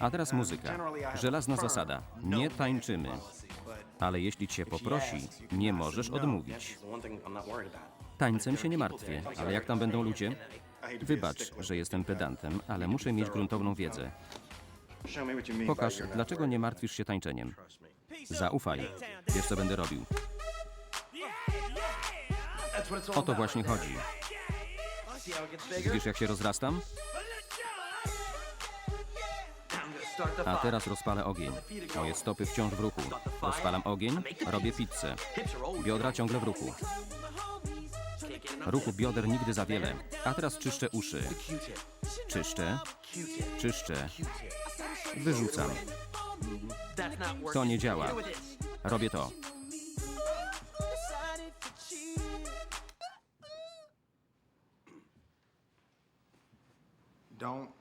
A teraz muzyka. Żelazna zasada. Nie tańczymy. Ale jeśli cię poprosi, nie możesz odmówić. Tańcem się nie martwię, ale jak tam będą ludzie? Wybacz, że jestem pedantem, ale muszę mieć gruntowną wiedzę. Pokaż, dlaczego nie martwisz się tańczeniem. Zaufaj. Wiesz, co będę robił. O to właśnie chodzi. Widzisz, jak się rozrastam? A teraz rozpalę ogień. Moje stopy wciąż w ruchu. Rozpalam ogień, robię pizzę. Biodra ciągle w ruchu. Ruchu bioder nigdy za wiele. A teraz czyszczę uszy. Czyszczę, czyszczę, wyrzucam. To nie działa. Robię to.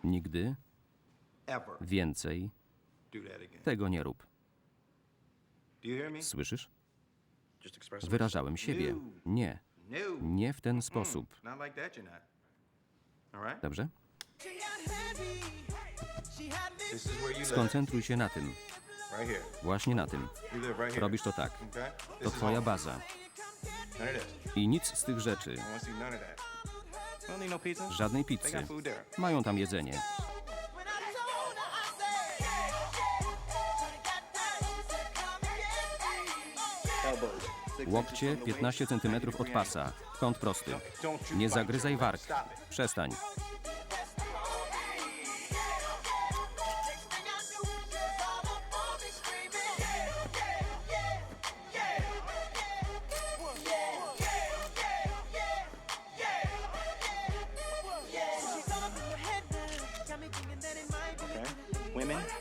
Nigdy więcej tego nie rób. Słyszysz? Wyrażałem siebie. Nie, No. nie w ten sposób. All right? Dobrze? Skoncentruj się na tym. Właśnie na tym. Robisz to tak. To twoja baza. I nic z tych rzeczy. No. Żadnej pizzy. Mają tam jedzenie. Łokcie inches from the 15 waist. cm od pasa. Kąt prosty. Nie zagryzaj warg. Przestań.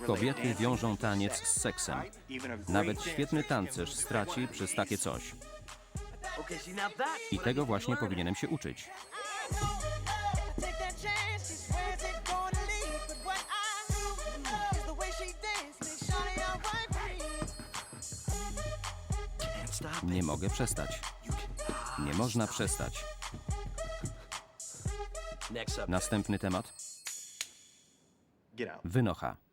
Kobiety wiążą taniec z seksem. Nawet świetny tancerz straci przez takie coś. I tego właśnie powinienem się uczyć. Nie mogę przestać. Nie można przestać. Następny temat. Wynocha.